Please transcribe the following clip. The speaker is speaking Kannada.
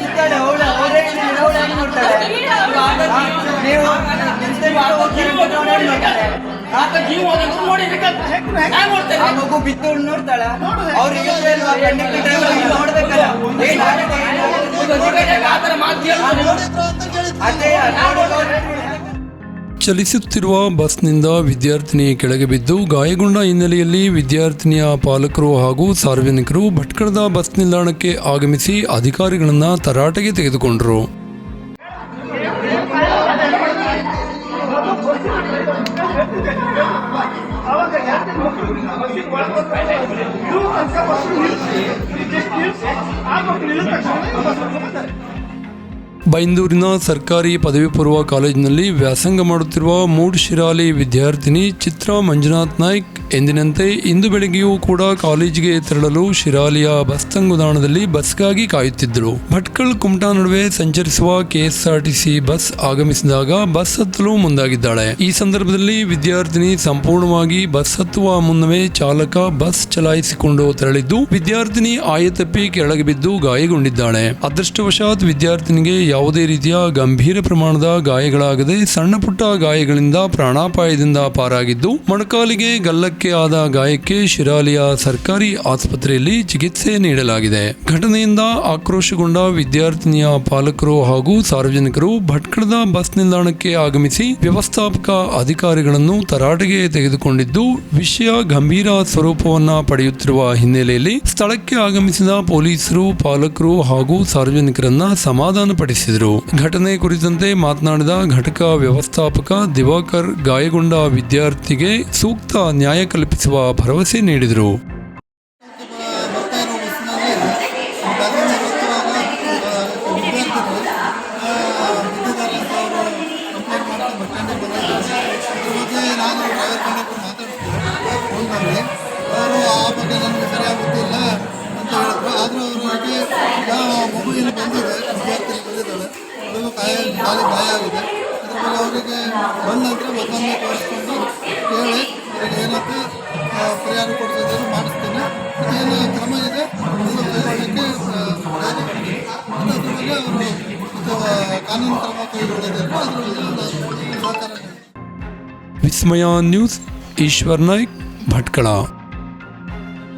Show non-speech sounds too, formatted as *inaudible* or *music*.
ಇದ್ದಾಳೆ ಅವಳು ಅವರೇ ಅವಳು ಹೆಂಗ್ ನೋಡ್ತಾಳೆ? ನೀವು ನೋಡ್ತಾಳೆ? ಆ ಮಗು ಬಿದ್ದು ನೋಡ್ತಾಳ? ಅವ್ರಿಗೆ ಕಂಡಕ್ಟರ್ ಡ್ರೈವರ್ ನೋಡ್ಬೇಕಲ್ಲ. ಅದೇ ಚಲಿಸುತ್ತಿರುವ ಬಸ್ನಿಂದ ವಿದ್ಯಾರ್ಥಿನಿ ಕೆಳಗೆ ಬಿದ್ದು ಗಾಯಗೊಂಡ ಹಿನ್ನೆಲೆಯಲ್ಲಿ ವಿದ್ಯಾರ್ಥಿನಿಯ ಪಾಲಕರು ಹಾಗೂ ಸಾರ್ವಜನಿಕರು ಭಟ್ಕಳದ ಬಸ್ ನಿಲ್ದಾಣಕ್ಕೆ ಆಗಮಿಸಿ ಅಧಿಕಾರಿಗಳನ್ನು ತರಾಟೆಗೆ ತೆಗೆದುಕೊಂಡರು. *laughs* ಬೈಂದೂರಿನ ಸರ್ಕಾರಿ ಪದವಿ ಪೂರ್ವ ಕಾಲೇಜಿನಲ್ಲಿ ವ್ಯಾಸಂಗ ಮಾಡುತ್ತಿರುವ ಮೂಡ್ ಶಿರಾಲಿ ವಿದ್ಯಾರ್ಥಿನಿ ಚಿತ್ರ ಮಂಜುನಾಥ್ ನಾಯ್ಕ್ ಎಂದಿನಂತೆ ಇಂದು ಬೆಳಗ್ಗೆಯೂ ಕೂಡ ಕಾಲೇಜಿಗೆ ತೆರಳಲು ಶಿರಾಲಿಯ ಬಸ್ ತಂಗುದಾಣದಲ್ಲಿ ಬಸ್ಗಾಗಿ ಕಾಯುತ್ತಿದ್ದರು ಭಟ್ಕಳ್ ಕುಮಟಾ ನಡುವೆ ಸಂಚರಿಸುವ ಕೆಎಸ್ಆರ್ಟಿಸಿ ಬಸ್ ಆಗಮಿಸಿದಾಗ ಬಸ್ ಹತ್ತಲು ಮುಂದಾಗಿದ್ದಾಳೆ. ಈ ಸಂದರ್ಭದಲ್ಲಿ ವಿದ್ಯಾರ್ಥಿನಿ ಸಂಪೂರ್ಣವಾಗಿ ಬಸ್ ಹತ್ತುವ ಮುನ್ನವೇ ಚಾಲಕ ಬಸ್ ಚಲಾಯಿಸಿಕೊಂಡು ತೆರಳಿದ್ದು, ವಿದ್ಯಾರ್ಥಿನಿ ಆಯತಪ್ಪಿ ಕೆಳಗೆ ಬಿದ್ದು ಗಾಯಗೊಂಡಿದ್ದಾಳೆ. ಅದೃಷ್ಟವಶಾತ್ ವಿದ್ಯಾರ್ಥಿನಿಗೆ ಯಾವುದೇ ರೀತಿಯ ಗಂಭೀರ ಪ್ರಮಾಣದ ಗಾಯಗಳಾಗದೆ ಸಣ್ಣ ಪುಟ್ಟ ಗಾಯಗಳಿಂದ ಪ್ರಾಣಾಪಾಯದಿಂದ ಪಾರಾಗಿದ್ದು, ಮೊಣಕಾಲಿಗೆ ಗಲ್ಲಕ್ಕೆ ಆದ ಗಾಯಕ್ಕೆ ಶಿರಾಲಿಯ ಸರ್ಕಾರಿ ಆಸ್ಪತ್ರೆಯಲ್ಲಿ ಚಿಕಿತ್ಸೆ ನೀಡಲಾಗಿದೆ. ಘಟನೆಯಿಂದ ಆಕ್ರೋಶಗೊಂಡ ವಿದ್ಯಾರ್ಥಿನಿಯ ಪಾಲಕರು ಹಾಗೂ ಸಾರ್ವಜನಿಕರು ಭಟ್ಕಳದ ಬಸ್ ನಿಲ್ದಾಣಕ್ಕೆ ಆಗಮಿಸಿ ವ್ಯವಸ್ಥಾಪಕ ಅಧಿಕಾರಿಗಳನ್ನು ತರಾಟೆಗೆ ತೆಗೆದುಕೊಂಡಿದ್ದು, ವಿಷಯ ಗಂಭೀರ ಸ್ವರೂಪವನ್ನ ಪಡೆಯುತ್ತಿರುವ ಹಿನ್ನೆಲೆಯಲ್ಲಿ ಸ್ಥಳಕ್ಕೆ ಆಗಮಿಸಿದ ಪೊಲೀಸರು, ಪಾಲಕರು ಹಾಗೂ ಸಾರ್ವಜನಿಕರನ್ನ ಸಮಾಧಾನಪಡಿಸಿದರು ಘಟನೆ ಕುರಿತಂತೆ ಮಾತನಾಡಿದ ಘಟಕ ವ್ಯವಸ್ಥಾಪಕ ದಿವಾಕರ್ ಗಾಯಗೊಂಡ ವಿದ್ಯಾರ್ಥಿಗೆ ಸೂಕ್ತ ನ್ಯಾಯ ಕಲ್ಪಿಸುವ ಭರವಸೆ ನೀಡಿದರು. ಬಂದಿದೆ ವಿದ್ಯಾರ್ಥಿ ಕಾಯ ಅದು ಗಾಯ ಆಗಿದೆ. ಅದ್ರ ಬಗ್ಗೆ ಅವರಿಗೆ ಬಂದ ನಂತರ ಮತ್ತೊಮ್ಮೆ ತೋರಿಸ್ಕೊಂಡು ಕೇಳಿ. ಅವರಿಗೆ ಏನಂತ ಪರಿಹಾರ ಏನು ಕ್ರಮ ಇದೆ? ಅದಕ್ಕೆ ಬಗ್ಗೆ ಅವರು ಕಾನೂನು ಕ್ರಮ ಕೈಗೊಳ್ಳೋದಿಲ್ಲ ಅದ್ರ ವಿಸ್ಮಯ ನ್ಯೂಸ್, ಈಶ್ವರ್ ನಾಯ್ಕ್, ಭಟ್ಕಳ.